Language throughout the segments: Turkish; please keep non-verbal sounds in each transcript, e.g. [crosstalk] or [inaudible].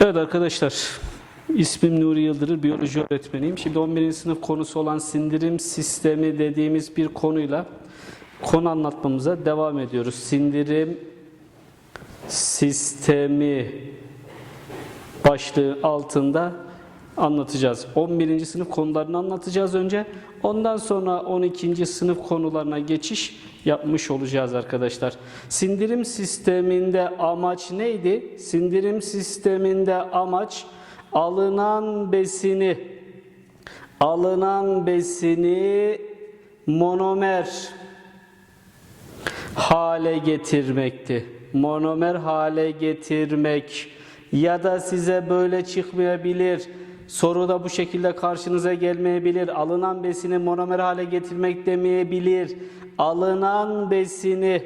Evet arkadaşlar, ismim Nuri Yıldırır, biyoloji öğretmeniyim. Şimdi 11. sınıf konusu olan sindirim sistemi dediğimiz bir konuyla konu anlatmamıza devam ediyoruz. Sindirim sistemi başlığı altında anlatacağız. 11. sınıf konularını anlatacağız önce. Ondan sonra 12. sınıf konularına geçiş yapmış olacağız arkadaşlar. Sindirim sisteminde amaç neydi? Sindirim sisteminde amaç alınan besini alınan besini monomer hale getirmekti. Monomer hale getirmek ya da size böyle çıkmayabilir. Soru da bu şekilde karşınıza gelmeyebilir. Alınan besini monomer hale getirmek demeyebilir. Alınan besini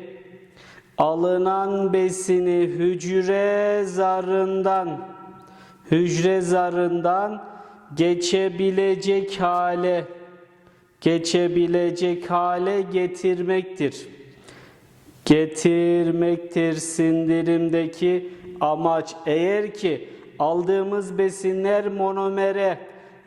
alınan besini hücre zarından hücre zarından geçebilecek hale geçebilecek hale getirmektir getirmektir sindirimdeki amaç. Eğer ki aldığımız besinler monomere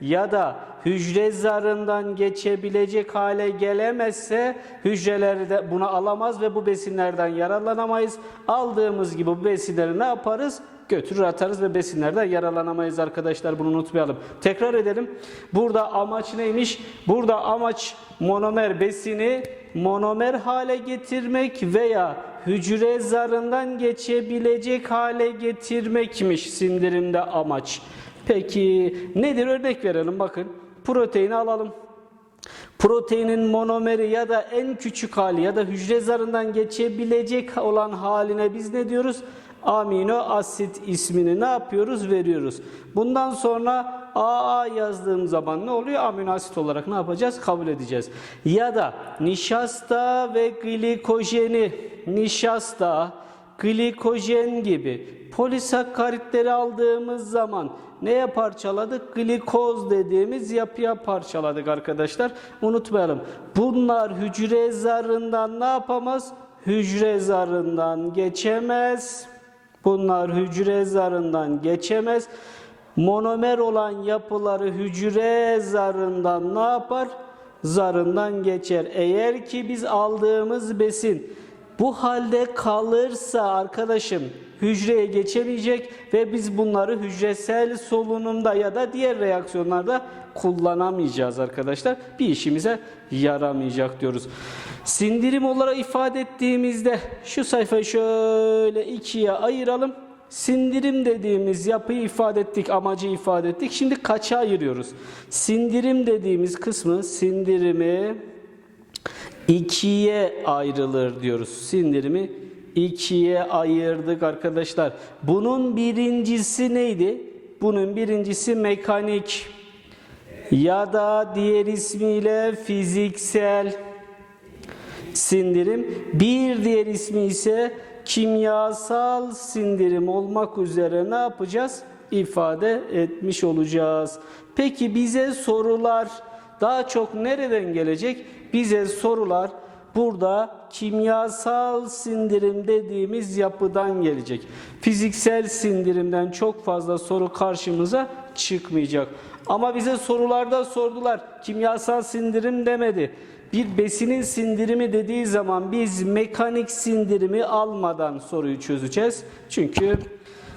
ya da hücre zarından geçebilecek hale gelemezse hücreler de bunu alamaz ve bu besinlerden yararlanamayız. Aldığımız gibi bu besinleri ne yaparız? Götürür atarız ve besinlerden yararlanamayız arkadaşlar bunu unutmayalım. Tekrar edelim. Burada amaç neymiş? Burada amaç monomer besini monomer hale getirmek veya hücre zarından geçebilecek hale getirmekmiş sindirimde amaç. Peki nedir örnek verelim bakın. Proteini alalım. Proteinin monomeri ya da en küçük hali ya da hücre zarından geçebilecek olan haline biz ne diyoruz? Amino asit ismini ne yapıyoruz? Veriyoruz. Bundan sonra AA yazdığım zaman ne oluyor? Amino asit olarak ne yapacağız? Kabul edeceğiz. Ya da nişasta ve glikojeni, nişasta, glikojen gibi polisakkaritleri aldığımız zaman neye parçaladık? Glikoz dediğimiz yapıya parçaladık arkadaşlar. Unutmayalım. Bunlar hücre zarından ne yapamaz? Hücre zarından geçemez. Bunlar hücre zarından geçemez. Monomer olan yapıları hücre zarından ne yapar? Zarından geçer. Eğer ki biz aldığımız besin bu halde kalırsa arkadaşım hücreye geçemeyecek ve biz bunları hücresel solunumda ya da diğer reaksiyonlarda kullanamayacağız arkadaşlar. Bir işimize yaramayacak diyoruz. Sindirim olarak ifade ettiğimizde şu sayfayı şöyle ikiye ayıralım. Sindirim dediğimiz yapıyı ifade ettik, amacı ifade ettik. Şimdi kaça ayırıyoruz? Sindirim dediğimiz kısmı sindirimi ikiye ayrılır diyoruz. Sindirimi ikiye ayırdık arkadaşlar. Bunun birincisi neydi? Bunun birincisi mekanik ya da diğer ismiyle fiziksel sindirim. Bir diğer ismi ise kimyasal sindirim olmak üzere ne yapacağız? İfade etmiş olacağız. Peki bize sorular daha çok nereden gelecek? Bize sorular burada kimyasal sindirim dediğimiz yapıdan gelecek. Fiziksel sindirimden çok fazla soru karşımıza çıkmayacak. Ama bize sorularda sordular. Kimyasal sindirim demedi. Bir besinin sindirimi dediği zaman biz mekanik sindirimi almadan soruyu çözeceğiz. Çünkü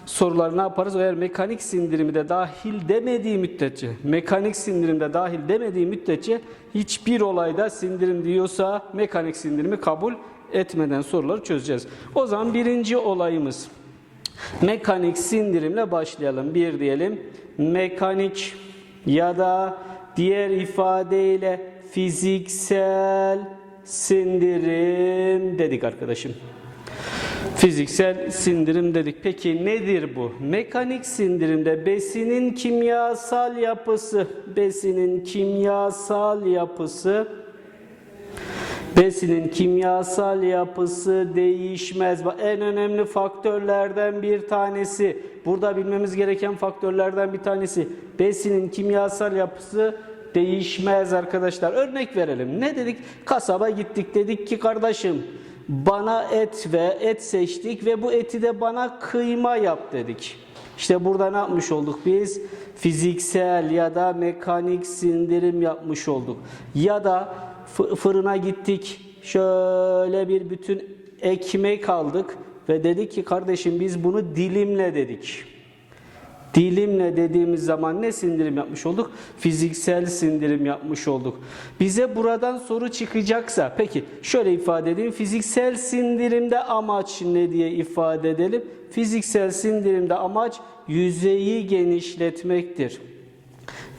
soruları ne yaparız? Eğer mekanik sindirimi de dahil demediği müddetçe, mekanik sindirimde dahil demediği müddetçe hiçbir olayda sindirim diyorsa mekanik sindirimi kabul etmeden soruları çözeceğiz. O zaman birinci olayımız mekanik sindirimle başlayalım. Bir diyelim mekanik ya da diğer ifadeyle fiziksel sindirim dedik arkadaşım. Fiziksel sindirim dedik. Peki nedir bu? Mekanik sindirimde besinin kimyasal yapısı, besinin kimyasal yapısı Besinin kimyasal yapısı değişmez. En önemli faktörlerden bir tanesi. Burada bilmemiz gereken faktörlerden bir tanesi. Besinin kimyasal yapısı değişmez arkadaşlar. Örnek verelim. Ne dedik? Kasaba gittik. Dedik ki kardeşim bana et ve et seçtik ve bu eti de bana kıyma yap dedik. İşte burada ne yapmış olduk biz? Fiziksel ya da mekanik sindirim yapmış olduk. Ya da fı- fırına gittik. Şöyle bir bütün ekmek aldık ve dedik ki kardeşim biz bunu dilimle dedik. Dilimle dediğimiz zaman ne sindirim yapmış olduk? Fiziksel sindirim yapmış olduk. Bize buradan soru çıkacaksa, peki şöyle ifade edeyim. Fiziksel sindirimde amaç ne diye ifade edelim? Fiziksel sindirimde amaç yüzeyi genişletmektir.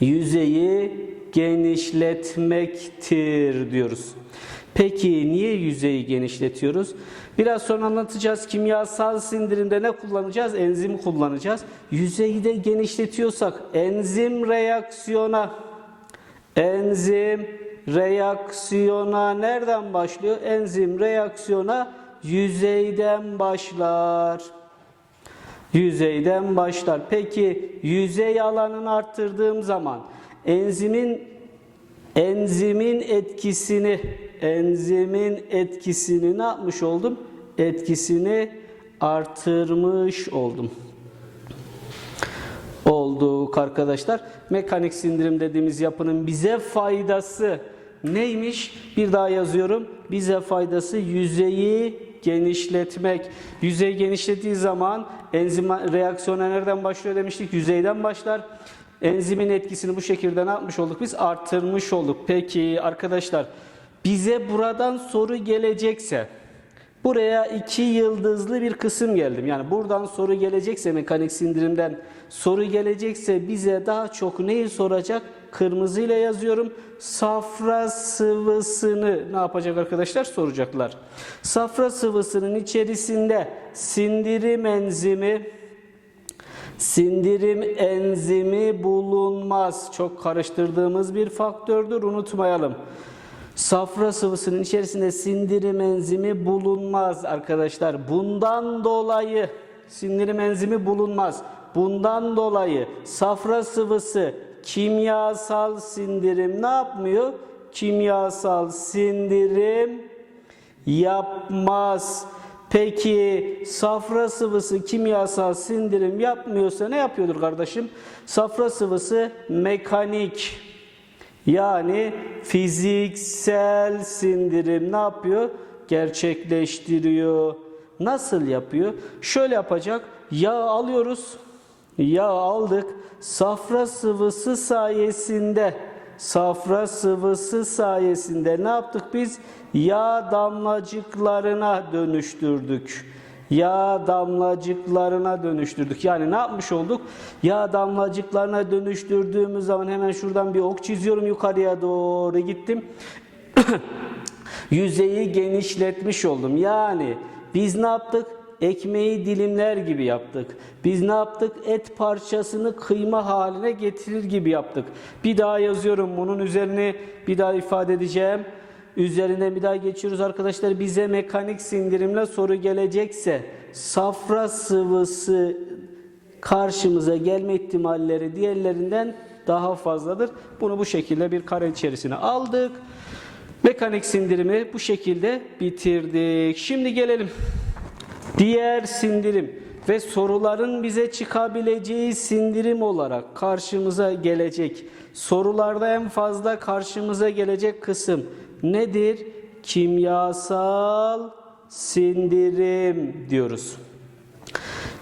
Yüzeyi genişletmektir diyoruz. Peki niye yüzeyi genişletiyoruz? Biraz sonra anlatacağız. Kimyasal sindirimde ne kullanacağız? Enzim kullanacağız. Yüzeyi de genişletiyorsak enzim reaksiyona enzim reaksiyona nereden başlıyor? Enzim reaksiyona yüzeyden başlar. Yüzeyden başlar. Peki yüzey alanını arttırdığım zaman enzimin enzimin etkisini enzimin etkisini ne yapmış oldum? Etkisini artırmış oldum. Olduk arkadaşlar. Mekanik sindirim dediğimiz yapının bize faydası neymiş? Bir daha yazıyorum. Bize faydası yüzeyi genişletmek. Yüzey genişlediği zaman enzim reaksiyona nereden başlıyor demiştik? Yüzeyden başlar. Enzimin etkisini bu şekilde ne yapmış olduk? Biz arttırmış olduk. Peki arkadaşlar bize buradan soru gelecekse buraya iki yıldızlı bir kısım geldim. Yani buradan soru gelecekse mekanik sindirimden soru gelecekse bize daha çok neyi soracak? Kırmızıyla yazıyorum. Safra sıvısını ne yapacak arkadaşlar? Soracaklar. Safra sıvısının içerisinde sindirim enzimi Sindirim enzimi bulunmaz. Çok karıştırdığımız bir faktördür. Unutmayalım. Safra sıvısının içerisinde sindirim enzimi bulunmaz arkadaşlar. Bundan dolayı sindirim enzimi bulunmaz. Bundan dolayı safra sıvısı kimyasal sindirim ne yapmıyor? Kimyasal sindirim yapmaz. Peki safra sıvısı kimyasal sindirim yapmıyorsa ne yapıyordur kardeşim? Safra sıvısı mekanik yani fiziksel sindirim ne yapıyor? Gerçekleştiriyor. Nasıl yapıyor? Şöyle yapacak. Yağ alıyoruz. Yağ aldık. Safra sıvısı sayesinde safra sıvısı sayesinde ne yaptık biz? Yağ damlacıklarına dönüştürdük. Yağ damlacıklarına dönüştürdük. Yani ne yapmış olduk? Yağ damlacıklarına dönüştürdüğümüz zaman hemen şuradan bir ok çiziyorum yukarıya doğru gittim. [coughs] Yüzeyi genişletmiş oldum. Yani biz ne yaptık? Ekmeği dilimler gibi yaptık. Biz ne yaptık? Et parçasını kıyma haline getirir gibi yaptık. Bir daha yazıyorum bunun üzerine bir daha ifade edeceğim. Üzerine bir daha geçiyoruz arkadaşlar. Bize mekanik sindirimle soru gelecekse safra sıvısı karşımıza gelme ihtimalleri diğerlerinden daha fazladır. Bunu bu şekilde bir kare içerisine aldık. Mekanik sindirimi bu şekilde bitirdik. Şimdi gelelim diğer sindirim ve soruların bize çıkabileceği sindirim olarak karşımıza gelecek. Sorularda en fazla karşımıza gelecek kısım nedir? Kimyasal sindirim diyoruz.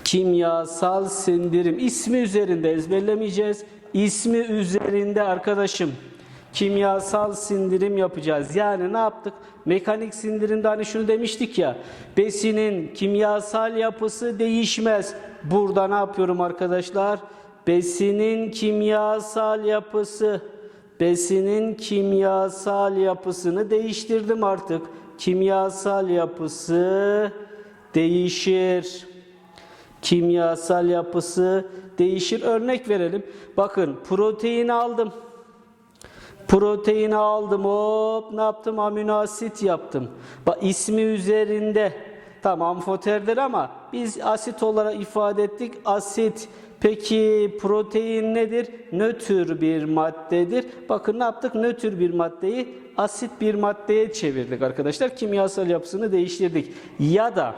Kimyasal sindirim ismi üzerinde ezberlemeyeceğiz. İsmi üzerinde arkadaşım kimyasal sindirim yapacağız. Yani ne yaptık? Mekanik sindirimde hani şunu demiştik ya. Besinin kimyasal yapısı değişmez. Burada ne yapıyorum arkadaşlar? Besinin kimyasal yapısı besinin kimyasal yapısını değiştirdim artık. Kimyasal yapısı değişir. Kimyasal yapısı değişir. Örnek verelim. Bakın protein aldım. Proteini aldım hop ne yaptım amino asit yaptım. Bak ismi üzerinde tamam amfoterdir ama biz asit olarak ifade ettik asit. Peki protein nedir? Nötr bir maddedir. Bakın ne yaptık? Nötr bir maddeyi asit bir maddeye çevirdik arkadaşlar. Kimyasal yapısını değiştirdik. Ya da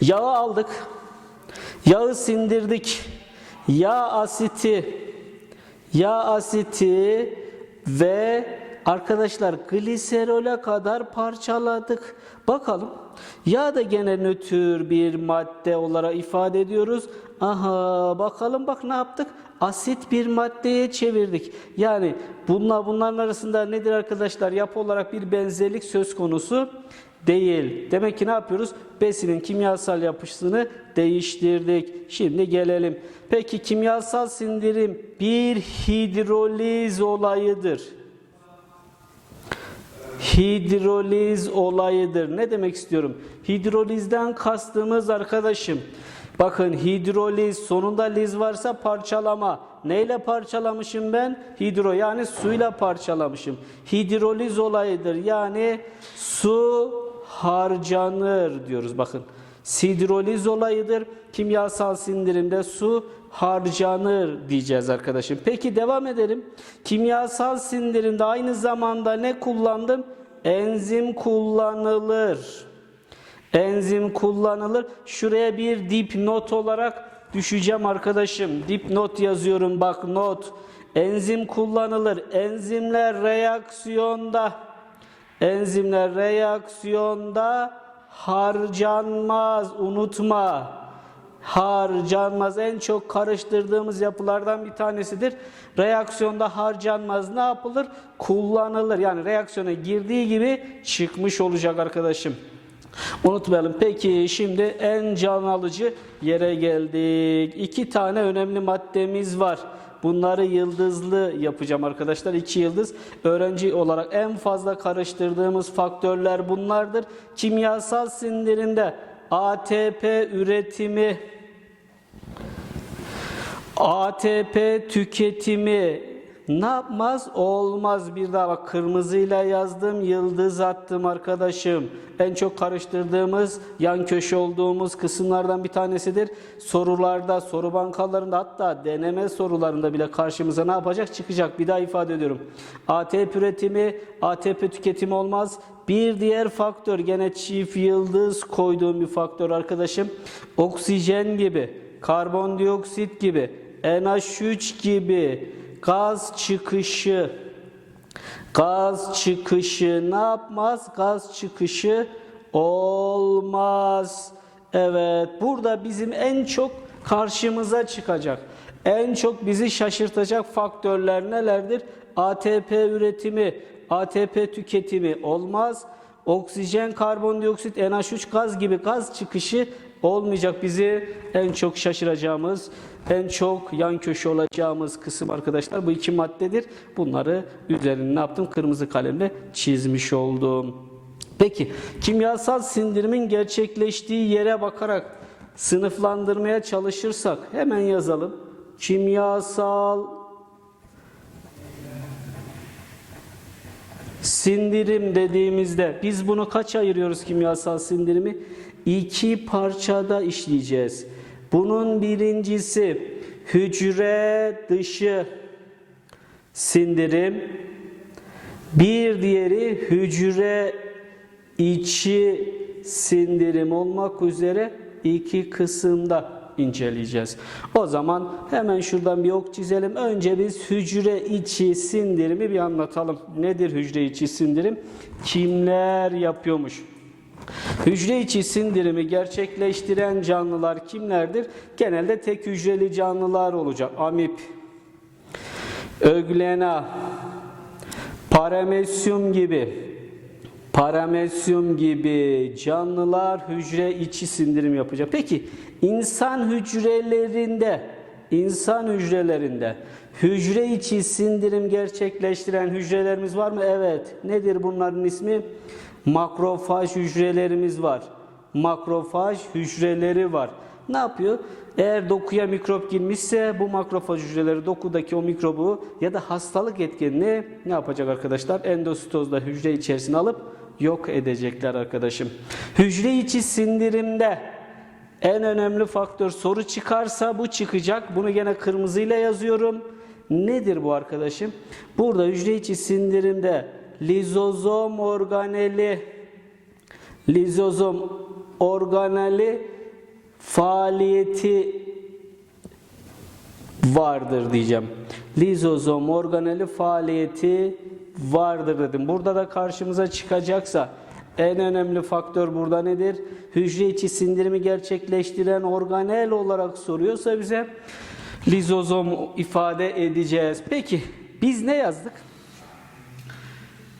yağı aldık. Yağı sindirdik. Yağ asiti, yağ asiti ve arkadaşlar gliserole kadar parçaladık. Bakalım. Yağ da gene nötr bir madde olarak ifade ediyoruz. Aha bakalım bak ne yaptık? Asit bir maddeye çevirdik. Yani bunlar bunların arasında nedir arkadaşlar? Yapı olarak bir benzerlik söz konusu değil. Demek ki ne yapıyoruz? Besinin kimyasal yapısını değiştirdik. Şimdi gelelim. Peki kimyasal sindirim bir hidroliz olayıdır. Hidroliz olayıdır. Ne demek istiyorum? Hidrolizden kastımız arkadaşım. Bakın hidroliz sonunda liz varsa parçalama. Neyle parçalamışım ben? Hidro yani suyla parçalamışım. Hidroliz olayıdır. Yani su harcanır diyoruz bakın. Hidroliz olayıdır. Kimyasal sindirimde su harcanır diyeceğiz arkadaşım. Peki devam edelim. Kimyasal sindirimde aynı zamanda ne kullandım? Enzim kullanılır. Enzim kullanılır. Şuraya bir dipnot olarak düşeceğim arkadaşım. Dipnot yazıyorum bak not. Enzim kullanılır. Enzimler reaksiyonda enzimler reaksiyonda harcanmaz. Unutma. Harcanmaz. En çok karıştırdığımız yapılardan bir tanesidir. Reaksiyonda harcanmaz. Ne yapılır? Kullanılır. Yani reaksiyona girdiği gibi çıkmış olacak arkadaşım. Unutmayalım. Peki şimdi en can alıcı yere geldik. İki tane önemli maddemiz var. Bunları yıldızlı yapacağım arkadaşlar. İki yıldız. Öğrenci olarak en fazla karıştırdığımız faktörler bunlardır. Kimyasal sindirimde ATP üretimi, ATP tüketimi ne yapmaz? Olmaz. Bir daha bak kırmızıyla yazdım, yıldız attım arkadaşım. En çok karıştırdığımız, yan köşe olduğumuz kısımlardan bir tanesidir. Sorularda, soru bankalarında hatta deneme sorularında bile karşımıza ne yapacak? Çıkacak. Bir daha ifade ediyorum. ATP üretimi, ATP tüketimi olmaz. Bir diğer faktör gene çift yıldız koyduğum bir faktör arkadaşım. Oksijen gibi, karbondioksit gibi, NH3 gibi gaz çıkışı gaz çıkışı ne yapmaz? Gaz çıkışı olmaz. Evet, burada bizim en çok karşımıza çıkacak. En çok bizi şaşırtacak faktörler nelerdir? ATP üretimi, ATP tüketimi olmaz. Oksijen, karbondioksit, NH3 gaz gibi gaz çıkışı olmayacak. Bizi en çok şaşıracağımız, en çok yan köşe olacağımız kısım arkadaşlar bu iki maddedir. Bunları üzerine ne yaptım? Kırmızı kalemle çizmiş oldum. Peki kimyasal sindirimin gerçekleştiği yere bakarak sınıflandırmaya çalışırsak hemen yazalım. Kimyasal sindirim dediğimizde biz bunu kaç ayırıyoruz kimyasal sindirimi? İki parçada işleyeceğiz. Bunun birincisi hücre dışı sindirim. Bir diğeri hücre içi sindirim olmak üzere iki kısımda inceleyeceğiz. O zaman hemen şuradan bir ok çizelim. Önce biz hücre içi sindirimi bir anlatalım. Nedir hücre içi sindirim? Kimler yapıyormuş? Hücre içi sindirimi gerçekleştiren canlılar kimlerdir? Genelde tek hücreli canlılar olacak. Amip, öglena, paramesyum gibi paramesyum gibi canlılar hücre içi sindirim yapacak. Peki insan hücrelerinde insan hücrelerinde hücre içi sindirim gerçekleştiren hücrelerimiz var mı? Evet. Nedir bunların ismi? Makrofaj hücrelerimiz var. Makrofaj hücreleri var. Ne yapıyor? Eğer dokuya mikrop girmişse bu makrofaj hücreleri dokudaki o mikrobu ya da hastalık etkenini ne yapacak arkadaşlar? Endositozda hücre içerisine alıp yok edecekler arkadaşım. Hücre içi sindirimde en önemli faktör soru çıkarsa bu çıkacak. Bunu gene kırmızıyla yazıyorum. Nedir bu arkadaşım? Burada hücre içi sindirimde lizozom organeli lizozom organeli faaliyeti vardır diyeceğim. Lizozom organeli faaliyeti vardır dedim. Burada da karşımıza çıkacaksa en önemli faktör burada nedir? Hücre içi sindirimi gerçekleştiren organel olarak soruyorsa bize lizozom ifade edeceğiz. Peki biz ne yazdık?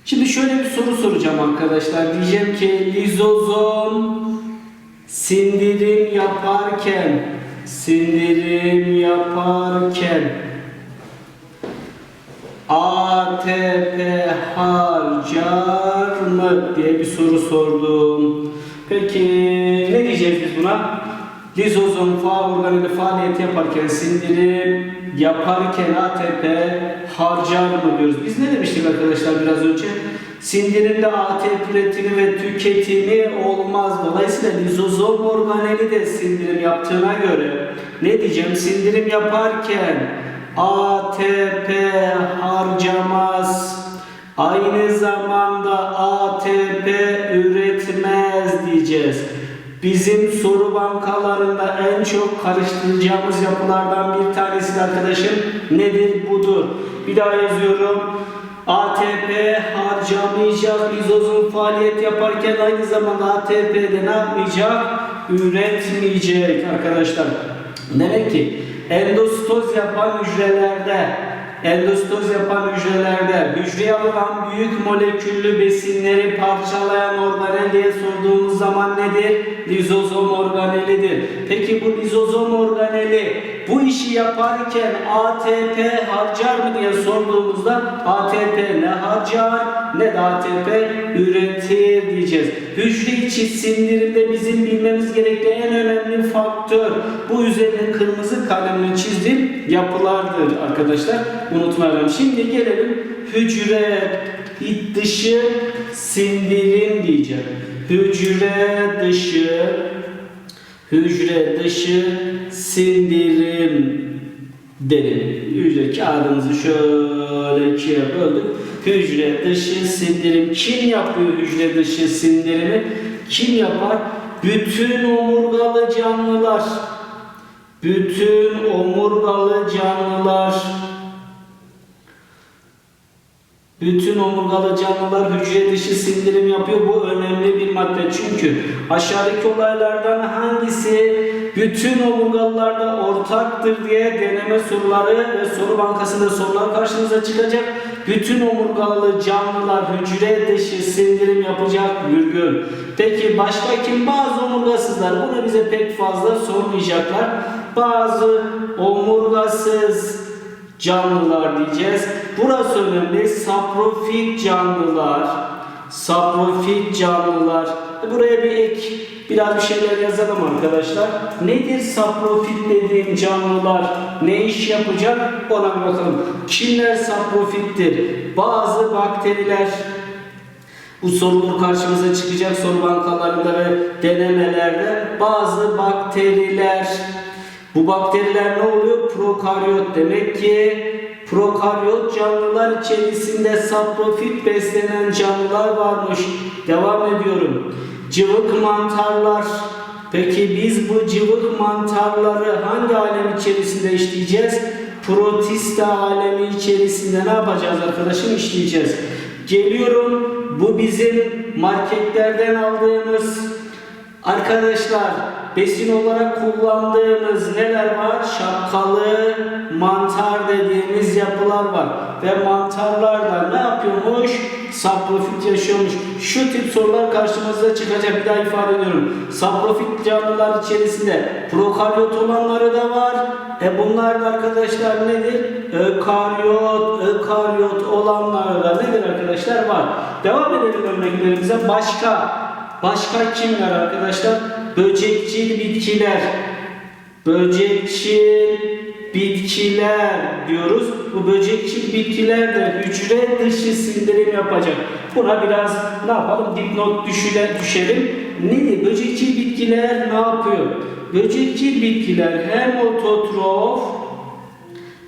Şimdi şöyle bir soru soracağım arkadaşlar. Diyeceğim ki lizozom sindirim yaparken sindirim yaparken ATP harcar mı diye bir soru sordum. Peki ne diyeceğiz biz buna? Lizozom fa organeli faaliyet yaparken sindirim yaparken ATP harcar mı diyoruz. Biz ne demiştik arkadaşlar biraz önce? Sindirimde ATP üretimi ve tüketimi olmaz. Dolayısıyla lizozom organeli de sindirim yaptığına göre ne diyeceğim? Sindirim yaparken ATP harcamaz. Aynı zamanda ATP üretmez diyeceğiz. Bizim soru bankalarında en çok karıştıracağımız yapılardan bir tanesi arkadaşım nedir? Budur. Bir daha yazıyorum. ATP harcamayacak, lizozom faaliyet yaparken aynı zamanda ATP'de ne yapmayacak? Üretmeyecek arkadaşlar. Demek ki endostoz yapan hücrelerde endostoz yapan hücrelerde hücreye alınan büyük moleküllü besinleri parçalayan organel diye sorduğumuz zaman nedir? Lizozom organelidir. Peki bu lizozom organeli bu işi yaparken ATP harcar mı diye sorduğumuzda ATP ne harcar ne de ATP üretir diyeceğiz. Hücre içi sindirimde bizim bilmemiz gereken en önemli faktör bu üzerine kırmızı kalemle çizdiğim yapılardır arkadaşlar. Unutmayalım. Şimdi gelelim hücre dışı sindirim diyeceğim. Hücre dışı hücre dışı sindirim derim. Hücre kağıdımızı şöyle ikiye böldük. Hücre dışı sindirim. Kim yapıyor hücre dışı sindirimi? Kim yapar? Bütün omurgalı canlılar. Bütün omurgalı canlılar. Bütün omurgalı canlılar hücre dışı sindirim yapıyor. Bu önemli bir madde. Çünkü aşağıdaki olaylardan hangisi bütün omurgalılarda ortaktır diye deneme soruları ve soru bankasında sorular karşınıza çıkacak. Bütün omurgalı canlılar hücre dışı sindirim yapacak virgül. Peki başka kim? Bazı omurgasızlar. Bunu bize pek fazla sormayacaklar. Bazı omurgasız canlılar diyeceğiz. Burası önemli. Saprofit canlılar. Saprofit canlılar. Buraya bir ek biraz bir şeyler yazalım arkadaşlar. Nedir saprofit dediğim canlılar? Ne iş yapacak? Ona bir bakalım. Kimler saprofittir? Bazı bakteriler bu sorulur karşımıza çıkacak soru bankalarında ve denemelerde bazı bakteriler bu bakteriler ne oluyor? Prokaryot demek ki prokaryot canlılar içerisinde saprofit beslenen canlılar varmış. Devam ediyorum. Cıvık mantarlar. Peki biz bu cıvık mantarları hangi alem içerisinde işleyeceğiz? Protista alemi içerisinde ne yapacağız arkadaşım? İşleyeceğiz. Geliyorum. Bu bizim marketlerden aldığımız Arkadaşlar besin olarak kullandığımız neler var? Şapkalı mantar dediğimiz yapılar var. Ve mantarlar da ne yapıyormuş? Saprofit yaşıyormuş. Şu tip sorular karşımıza çıkacak. Bir daha ifade ediyorum. Saprofit canlılar içerisinde prokaryot olanları da var. E bunlar da arkadaşlar nedir? Ökaryot, ökaryot olanları da nedir arkadaşlar? Var. Devam edelim örneklerimize. Başka Başka kimler arkadaşlar? Böcekçil bitkiler. Böcekçil bitkiler diyoruz. Bu böcekçil bitkiler de hücre dışı sindirim yapacak. Buna biraz ne yapalım? Dipnot düşüle, düşelim. Nedir? Böcekçil bitkiler ne yapıyor? Böcekçil bitkiler hem ototrof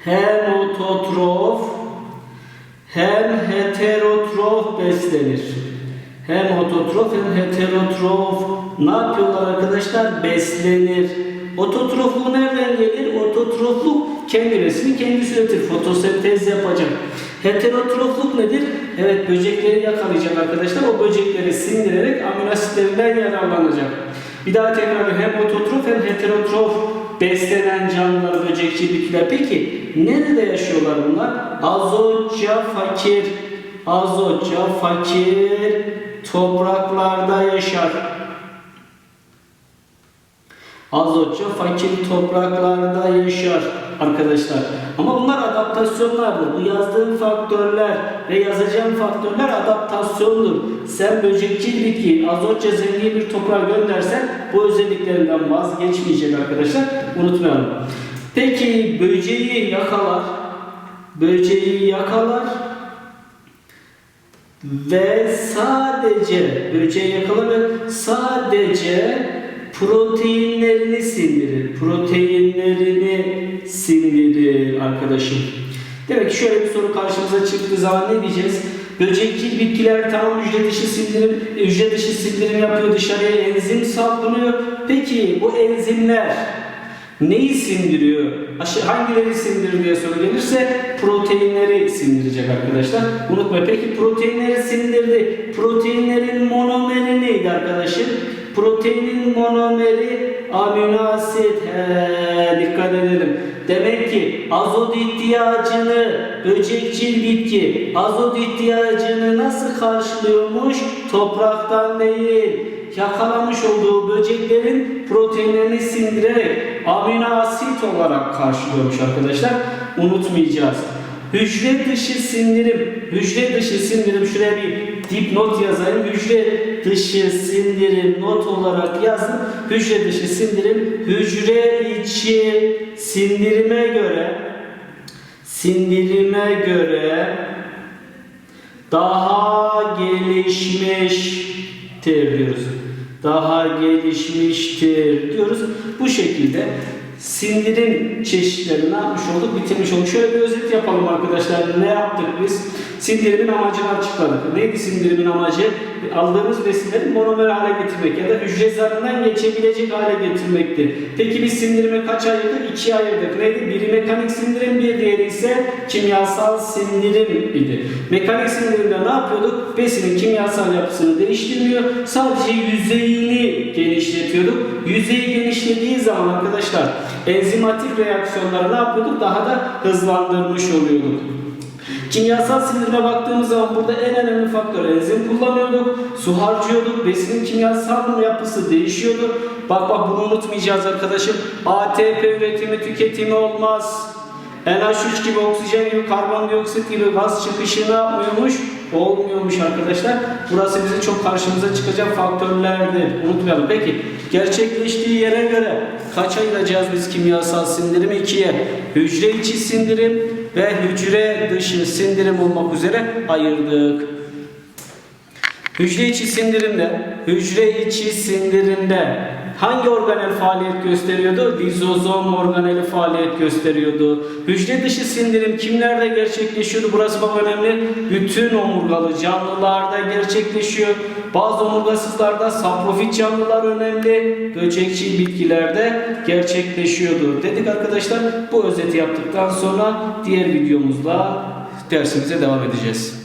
hem ototrof hem heterotrof beslenir Hem ototrof hem heterotrof. Ne yapıyorlar arkadaşlar? Beslenir. Ototrofluk nereden gelir? Ototrofluk kendi besini kendisi üretir. Fotosentez yapacak. Heterotrofluk nedir? Evet böcekleri yakalayacak arkadaşlar. O böcekleri sindirerek amino asitlerinden yararlanacak. Bir daha tekrar hem ototrof hem heterotrof beslenen canlılar, böcekçi bitkiler. Peki nerede yaşıyorlar bunlar? Azotça fakir, azotça fakir topraklarda yaşar. Azotça fakir topraklarda yaşar arkadaşlar. Ama bunlar adaptasyonlardır. Bu yazdığım faktörler ve yazacağım faktörler adaptasyondur. Sen böcekçil bitki azotça zengin bir toprağa göndersen bu özelliklerinden vazgeçmeyecek arkadaşlar. Unutmayalım. Peki böceği yakalar. Böceği yakalar ve sadece böceği yakalar ve sadece proteinlerini sindirir. Proteinlerini sindirir arkadaşım. Demek ki şöyle bir soru karşımıza çıktığı zaman ne diyeceğiz? Böcekçil bitkiler tamam hücre dışı sindirim, hücre dışı sindirim yapıyor dışarıya enzim salgılıyor. Peki bu enzimler neyi sindiriyor? Hangileri sindirir diye soru gelirse proteinleri sindirecek arkadaşlar. Unutmayın. Peki proteinleri sindirdi. Proteinlerin monomeri neydi arkadaşım? Proteinin monomeri amino asit. Dikkat edelim. Demek ki azot ihtiyacını böcekçil bitki azot ihtiyacını nasıl karşılıyormuş? Topraktan değil. Yakalamış olduğu böceklerin proteinlerini sindirerek amino asit olarak karşılıyormuş arkadaşlar. Unutmayacağız. Hücre dışı sindirim. Hücre dışı sindirim şuraya bir dipnot yazayım. Hücre dışı sindirim not olarak yazın. Hücre dışı sindirim hücre içi sindirime göre sindirime göre daha gelişmiştir diyoruz. Daha gelişmiştir diyoruz. Bu şekilde sindirim çeşitlerini yapmış olduk? Bitirmiş olduk. Şöyle bir özet yapalım arkadaşlar. Ne yaptık biz? Sindirimin amacını açıkladık. Neydi sindirimin amacı? Aldığımız besinleri monomer hale getirmek ya da hücre zarından geçebilecek hale getirmekti. Peki biz sindirimi kaç ayırdık? İkiye ayırdık. Neydi? Biri mekanik sindirim, bir diğeri ise kimyasal sindirim idi. Mekanik sindirimde ne yapıyorduk? Besinin kimyasal yapısını değiştirmiyor. Sadece yüzeyini genişletiyorduk. Yüzeyi genişlediği zaman arkadaşlar enzimatik reaksiyonları ne yapıyorduk? Daha da hızlandırmış oluyorduk. Kimyasal sindirime baktığımız zaman burada en önemli faktör enzim kullanıyorduk, su harcıyorduk, besinin kimyasal yapısı değişiyordu. Bak bak bunu unutmayacağız arkadaşım. ATP üretimi, tüketimi olmaz. NH3 gibi, oksijen gibi, karbondioksit gibi gaz çıkışı ne yapmıyormuş? Olmuyormuş arkadaşlar. Burası bize çok karşımıza çıkacak faktörlerdir. Unutmayalım. Peki gerçekleştiği yere göre kaç ayıracağız biz kimyasal sindirimi? ikiye. Hücre içi sindirim ve hücre dışı sindirim olmak üzere ayırdık. Hücre içi sindirimde, hücre içi sindirimde hangi organel faaliyet gösteriyordu? Lizozom organeli faaliyet gösteriyordu. Hücre dışı sindirim kimlerde gerçekleşiyordu? Burası bak önemli. Bütün omurgalı canlılarda gerçekleşiyor. Bazı omurgasızlarda saprofit canlılar önemli. Böcekçi bitkilerde gerçekleşiyordu. Dedik arkadaşlar bu özeti yaptıktan sonra diğer videomuzda dersimize devam edeceğiz.